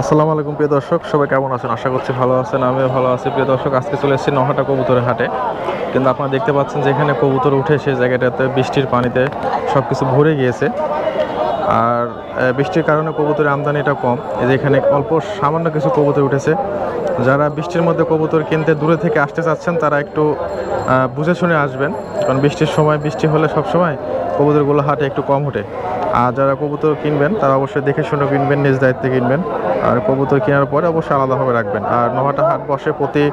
আসসালামু আলাইকুম, প্রিয় দর্শক। সবাই কেমন আছেন? আশা করছি ভালো আছেন, আমিও ভালো আছি। প্রিয় দর্শক, আজকে চলে এসেছি নহাটা কবুতরের হাটে কিন্তু আপনারা দেখতে পাচ্ছেন যে এখানে কবুতর উঠে সেই জায়গাটাতে বৃষ্টির পানিতে সব কিছু ভরে গিয়েছে। আর বৃষ্টির কারণে কবুতরের আমদানিটা কম। এই যে এখানে অল্প সামান্য কিছু কবুতর উঠেছে। যারা বৃষ্টির মধ্যে কবুতর কিনতে দূরে থেকে আসতে চাচ্ছেন, তারা একটু বুঝে শুনে আসবেন। কারণ বৃষ্টির সময়, বৃষ্টি হলে সব সময় কবুতরগুলো হাটে একটু কম ওঠে। আর যারা কবুতর কিনবেন, তারা অবশ্যই দেখে শুনে কিনবেন, নিজ দায়িত্বে কিনবেন। আর কবুতর কেনার পরে অবশ্যই আলাদাভাবে রাখবেন। আর নোহাটা হাট বসে প্রতি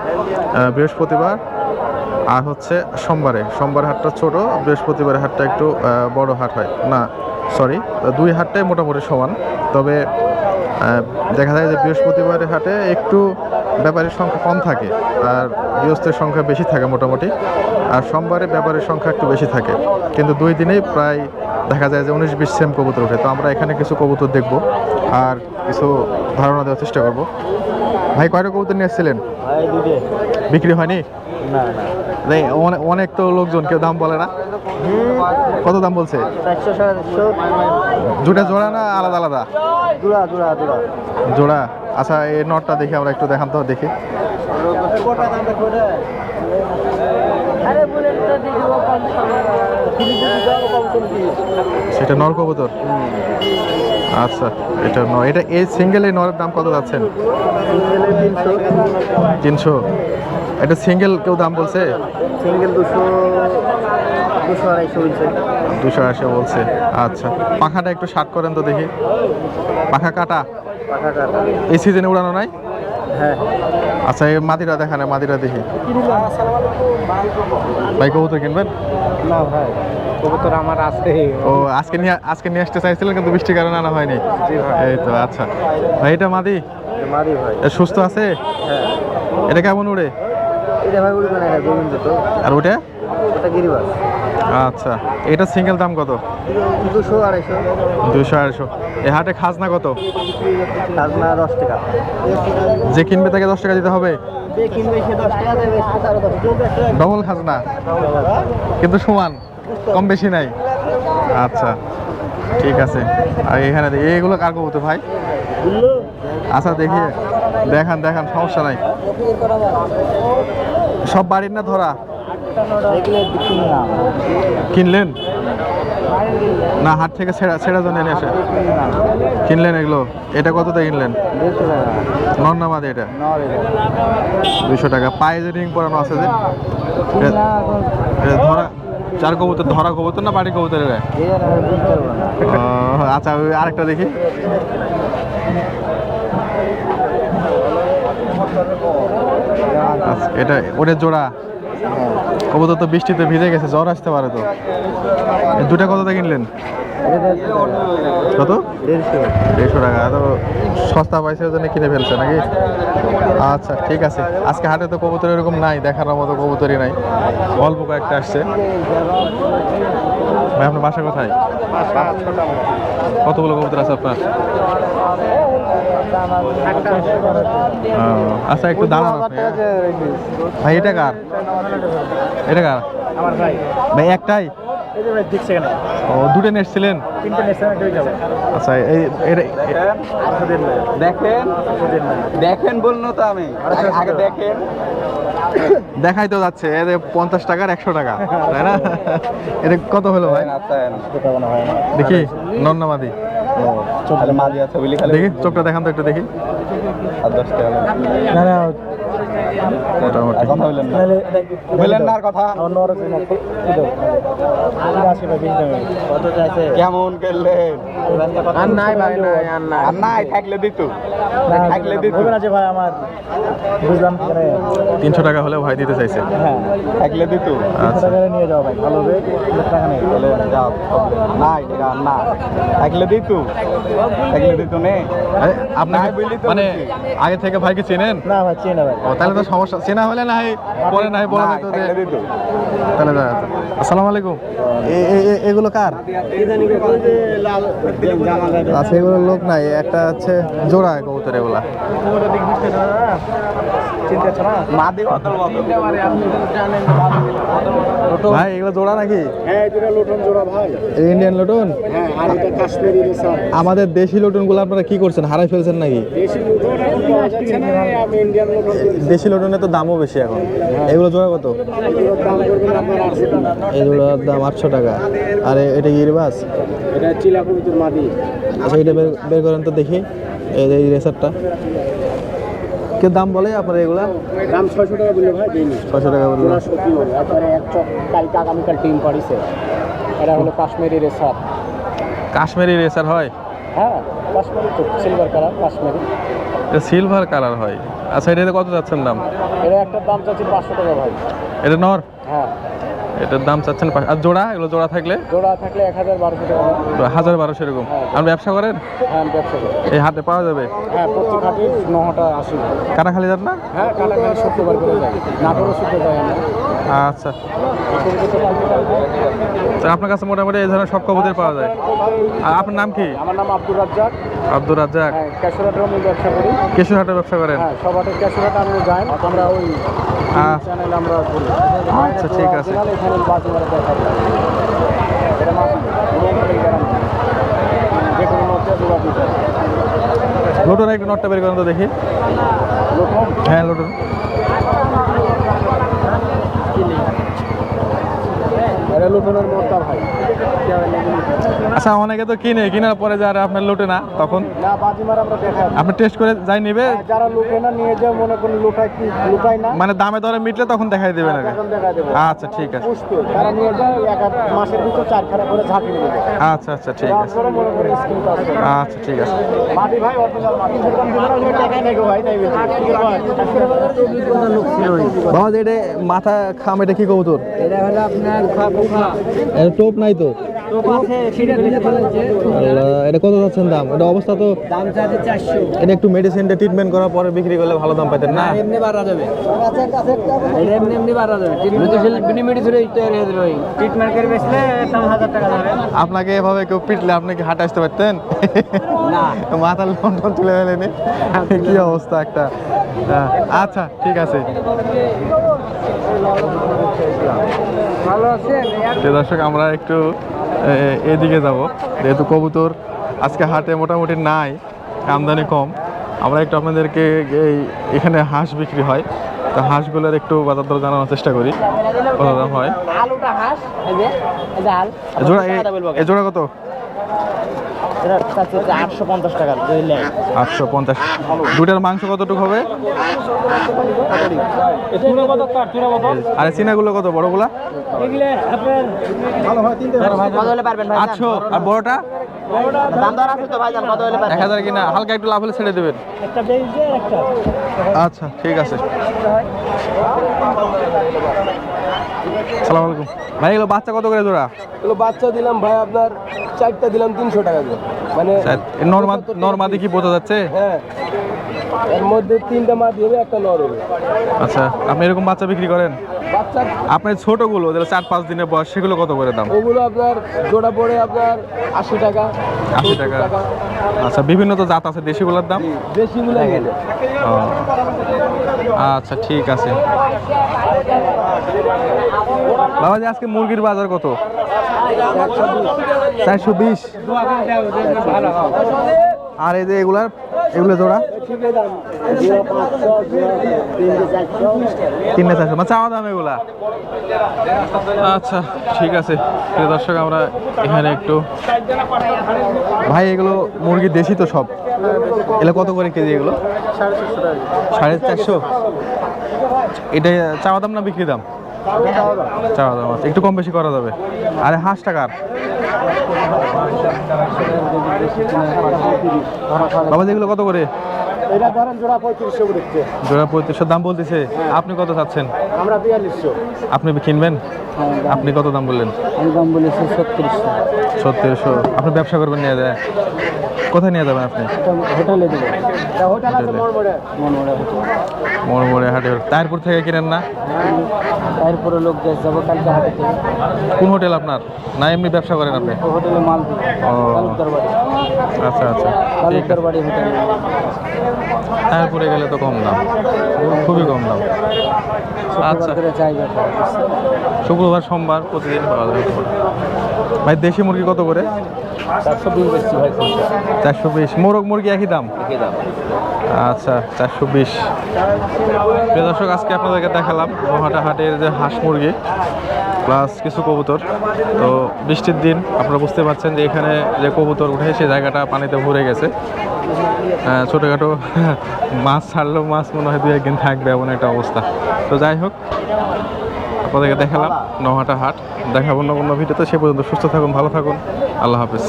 বৃহস্পতিবার আর হচ্ছে সোমবারে। সোমবার হাটটা ছোট বৃহস্পতিবারের হাটটা একটু বড় হাট হয়। না সরি দুই হাটটাই মোটামুটি সমান। তবে দেখা যায় যে বৃহস্পতিবারের হাটে একটু ব্যাপারীর সংখ্যা কম থাকে আর গৃহস্থের সংখ্যা বেশি থাকে মোটামুটি। আর সোমবারে ব্যাপারীর সংখ্যা একটু বেশি থাকে। কিন্তু দুই দিনেই প্রায় দেখা যায় যে উনিশ বিশ সেম কবুতর ওঠে। তো আমরা এখানে কিছু কবুতর দেখব আর কিছু ধারণা দেওয়ার চেষ্টা করব। ভাই কয়টা কবুতর নিয়ে এসেছিলেন বিক্রি হয়নি? না না। এই অনেক- অনেক তো লোকজন কেউ দাম বলে না? কত দাম বলছে? দুটা জোড়া না আলাদা আলাদা? জোড়া জোড়া জোড়া জোড়া। আচ্ছা এই নটটা দেখি আমরা একটু দেখান তো দেখি। আরে সেটা নর কবুতর আচ্ছা এটা ন এটা এই সিঙ্গেল এই নরের দাম কত যাচ্ছেন? তিনশো। এটা সিঙ্গেল কেউ দাম বলছে? সিঙ্গেল দুশো দুশো আড়াইশো বলছে। আচ্ছা পাখাটা একটু শার্ট করেন তো দেখি। পাখা কাটা? পাখা কাটা। এই সিজনে উড়ানো নাই? হ্যাঁ। আচ্ছা এই মাদিরা দেখানে মাদিরা দেখি। ভাই কবুতর কিনবেন? না ভাই কবুতর আমার আছে। ও আজকে নিয়ে আজকে নিয়ে আসতে চাইছিলেন কিন্তু বৃষ্টির কারণে আনা হয়নি। ভাই। এই তো আচ্ছা। ভাই এটা মাদি? মারি ভাই। সুস্থ আছে? হ্যাঁ। এটা কেমন উড়ে? এটা ভাই উড়বে না এটা গোবিন্দ তো। আর ওটা? ওটা গিরিবাস। আচ্ছা এটা সিঙ্গেল দাম কত? দুশো আড়াইশো। দুশো আড়াইশো। এ হাটে খাজনা কত? খাজনা দশ টাকা। যে কিনবে তাকে দশ টাকা দিতে হবে? ডবল খাজনা? কিন্তু সমান কম বেশি নাই। আচ্ছা ঠিক আছে। আর এখানে এগুলো কার কবুতর ভাই? আচ্ছা দেখি। দেখান দেখান সমস্যা নাই। সব বাড়ির না ধরা? কিনলেন? না হাট থেকে ছেঁড়া ছেঁড়া জন্য এনে আসে। কিনলেন এগুলো? এটা কততে কিনলেন? নর এটা? দুশো টাকা। পায়ে যে রিং পরানো আছে যে? ধরা চার কবুতর ধরা কবুতর না বাড়ি কবুতর এটা ও, আচ্ছা আরেকটা দেখি। আচ্ছা, এটা ওটা জোড়া। কবুতর তো বৃষ্টিতে ভিজে গেছে, জ্বর আসতে পারে তো। দুটা কততে কিনলেন? কত? দেড়শো টাকা। তো সস্তা পাইছে ওই জন্য কিনে ফেলছে নাকি? আচ্ছা ঠিক আছে। আজকে হাটে তো কবুতর এরকম নাই দেখার মতো কবুতরই নাই। অল্প কয়েকটা আসছে। ভাই, আপনার বাসা কোথায়? কতগুলো কবুতর আছে আপনার? আচ্ছা একটু দাঁড়ান? ভাই এটা কার? এটা কার? আমার ভাই ভাই একটাই? ও দুটো নেটছিলেন তিনটে নেছে না কেউ যাবে আচ্ছা এই দেখেন দেখেন বলল তো আমি। আগে দেখেন। দেখাই তো যাচ্ছে এদের পঞ্চাশ টাকার একশো টাকা তাই না? এটা কত হলো ভাই? দেখি নন্নামাদি আরে মাঝি আছে বুঝলি দেখি চোখটা দেখান তো একটু দেখি। আর দশ টাকা না না মোটামুটি। বললেন না। বললেন না আর কথা। কেমন করলেন আর নাই ভাই নাই আর নাই। আর নাই থাকলে দিত। থাকলে দিত। হবে ভাই আমার বুঝলাম তিনশো টাকা হলেও ভাই দিতে চাইছে। হ্যাঁ। থাকলে দিত। আচ্ছা নিয়ে যাও ভাই ভালো হবে টাকা নেই। বলে যাও নাই টাকা না। থাকলে দিত। থাকলে দিত নে। আপনাকে মানে আগে থেকে ভাইকে চেনেন? না ভাই চেয়ে না ভাই। তাহলে তো সমস্যা। চেনা হলে না হয় পরে না হয় বলা যেত যে তাহলে দাদা আসসালামু আলাইকুম। এ- এ- এ- এগুলো কার? আচ্ছা এগুলো লোক নাই একটা হচ্ছে জোড়া কবুতর এগুলা। ভাই এগুলো জোড়া নাকি? হ্যাঁ এটা লোটন জোড়া ভাই। ইন্ডিয়ান লটন? হ্যাঁ আর এটা কাশ্মীরি রেসার আমাদের দেশি লটনগুলো আপনারা কি করছেন? হারাই ফেলছেন নাকি? দেশি লোটন লোটন লটনের তো দামও বেশি এখন। এগুলো জোড়া কত? এগুলোর দাম আটশো টাকা। আর এটা কি ইরবাস? এটা চিলা কবিতুর মাদি। আচ্ছা এটা বের বের করেন তো দেখি। এই রেসারটা। কে দাম বলে আপনার এগুলা? দাম ছয়শো টাকা বললে ভাই দিইনি ছয়শো টাকা বললে। সত্যি বলে একবারে এক চক কালকে আগামীকাল টিম পারিছে এটা হলো কাশ্মীরি রেসার। কাশ্মীরি রেসার হয়? হ্যাঁ কাশ্মীরি তো সিলভার কালার কাশ্মীরি। এটা সিলভার কালার হয়। আচ্ছা এটাতে কত যাচ্ছেন দাম? এটা একটা দাম চাচ্ছি পাঁচশো টাকা ভাই। এটা নর? হ্যাঁ। এটার দাম চাচ্ছেন আর জোড়া? এগুলো জোড়া থাকলে? জোড়া থাকলে এক হাজার বারোশো টাকা। হাজার বারোশো এরকম। আপনি ব্যবসা করেন হ্যাঁ ব্যবসা করি এই হাতে পাওয়া যাবে? হ্যাঁ প্রতি খাটি নটা আশি। কাটা খালি যান না? হ্যাঁ কালাকালি শুক্রবার বার করে যাই। নাটোরও শুক্রবার আচ্ছা। আপনার কাছে মোটামুটি এই ধরনের সব কবুতর পাওয়া যায়। আর আপনার নাম কি? আমার নাম আব্দুর রাজ্জাক। আব্দুর রাজ্জাক। হ্যাঁ ক্যাশোরাটের আমি ব্যবসা করি। কেশুরহাটে ব্যবসা করেন? হ্যাঁ সবাটের ক্যাশোরাট আমি যাই। আমরা ওই চ্যানেল আমরা বলি আচ্ছা, ঠিক আছে। এখানে বাজি মারা দেখা যায়। এটা। যে কোনো নদীতে জোড়া লোটন একটু নটটা বের করেন তো দেখি। হ্যাঁ লোটন এটা মতো ভাই। আচ্ছা অনেকে তো কিনে কেনার পরে যারা আপনার লোটে না তখন? না বাজি আমরা দেখাই আপনি টেস্ট করে যাই নিবে? যারা লুটে না নিয়ে যায় মনে করুন লুটায় কি লুটায় না। মানে দামে দরে মিটলে তখন দেখাই দেবেন আগে? তখন আচ্ছা ঠিক আছে। তারা নিয়ে যায় এক মাসের ভিতর চারখানা করে ঝাঁকি নিয়ে যায় আচ্ছা আচ্ছা ঠিক আছে। তারপরে মনে করে করে আচ্ছা ঠিক আছে। মাটি ভাই অরিজিনাল মাটি সেরকম ওই নাই গো ভাই তাই বাবা এটা মাথা খাম এটা কি কবুতর? এটা হলো আপনার খোয়া এটা টোপ নাই তো? এটা কত যাচ্ছেন দাম? এটা অবস্থা তো দাম চারশো। এটা একটু মেডিসিন ট্রিটমেন্ট করার পরে বিক্রি করলে ভালো দাম পাইতেন না? এমনি বাড়া যাবে। এটা এমনি এমনি বাড়া যাবে। ট্রিটমেন্ট বিনি মেডিসিন তৈরি হয়ে যাবে। ট্রিটমেন্ট করে বেচলে তাহলে হাজার টাকা যাবে। আপনাকে এভাবে কেউ পিটলে আপনি কি হাঁটা আসতে পারতেন? না। মাথার লন্ডন তুলে ফেলেনি কি অবস্থা একটা। আচ্ছা ঠিক আছে। ভালো আছেন? প্রিয় দর্শক আমরা একটু এদিকে যাব। যেহেতু কবুতর আজকে হাটে মোটামুটি নাই আমদানি কম। আমরা একটু আপনাদেরকে এই এখানে হাঁস বিক্রি হয়। তো হাঁসগুলোর একটু বাজার দর জানানোর চেষ্টা করি। কত দাম হয়? জোড়া কত? এটা চাচ্ছে আটশো পঞ্চাশ টাকা আটশো পঞ্চাশ দুটার মাংস কতটুকু হবে আর চিনাগুলো কত বড়গুলা কত হলে পারবেন ভাই আটশো আর বড়টা দাম দর আছে তো ভাই কত হলে এক হাজার কিনা হালকা একটু লাভ হলে ছেড়ে দেবেন। আচ্ছা ঠিক আছে। সালাম আলাইকুম। ভাই এগুলো বাচ্চা কত করে জোড়া? এগুলো বাচ্চা দিলাম ভাই আপনার চারটা দিলাম তিনশো টাকা দিয়ে মানে নর্মা নর্মাদি কি বোঝা যাচ্ছে? হ্যাঁ। এর মধ্যে তিনটা মাদি হবে একটা নর হবে। আচ্ছা আপনি এরকম বাচ্চা বিক্রি করেন? আপনার ছোটগুলো যেগুলো চার পাঁচ দিনের বয়স সেগুলো কত করে দাম? ওগুলো আপনার জোড়া পড়ে আপনার আশি টাকা আশি টাকা। আচ্ছা বিভিন্ন তো জাত আছে দেশি দেশিগুলোর দাম? বেশিগুলো গেলে। আচ্ছা ঠিক আছে। বাবাজি আজকে মুরগির বাজার কত? চারশো বিশ। আর এই যে এগুলার এগুলো জোড়া? তিনটে চারশো মানে চাওয়া দাম এগুলা। আচ্ছা ঠিক আছে। দর্শক আমরা এখানে একটু ভাই এগুলো মুরগি দেশি তো সব। এগুলো কত করে কেজি এগুলো? সাড়ে চারশো? এটা চাওয়া দাম না বিক্রি দাম? চাওয়া দাম আছে। একটু কম বেশি করা যাবে। আরে হাঁস টাকার বাবা যেগুলো কত করে? এটা ধরেন জোড়া পঁয়ত্রিশশো করে জোড়া পঁয়ত্রিশশো দাম বলতেছে। আপনি কত চাচ্ছেন? আমরা বিয়াল্লিশশো। আপনি কিনবেন? আপনি কত দাম বললেন? আমি দাম বলেছি আপনি ব্যবসা করবেন নিয়ে যায় কোথায় নিয়ে যাবেন আপনি? হোটেলে দেবো। হোটেল আছে মরমরে মনে হচ্ছে হাটে তারপর থেকে কিনেন না? তারপরে লোক যাব কালকে হাটে। কোন হোটেল আপনার? না এমনি ব্যবসা করেন আপনি? হোটেলে মাল আচ্ছা আচ্ছা। তারপরে গেলে তো কম দাম। খুবই কম দাম। আচ্ছা। শুক্রবার সোমবার প্রতিদিন পাওয়া যাবে ভাই দেশি মুরগি কত করে? চারশো বিশ মোরগ মুরগি একই দাম? আচ্ছা চারশো বিশ। দর্শক আজকে আপনাদেরকে দেখালাম মহাটা হাটের যে হাঁস মুরগি প্লাস কিছু কবুতর। তো বৃষ্টির দিন আপনারা বুঝতে পারছেন যে এখানে যে কবুতর উঠে সেই জায়গাটা পানিতে ভরে গেছে। ছোটোখাটো মাছ ছাড়লেও মাছ মনে হয় দু একদিন থাকবে এমন একটা অবস্থা। তো যাই হোক আপনাদেরকে দেখালাম, নহাটা হাট। দেখাবো অন্য কোনো ভিডিওতে, সে পর্যন্ত সুস্থ থাকুন, ভালো থাকুন। আল্লাহ হাফিজ।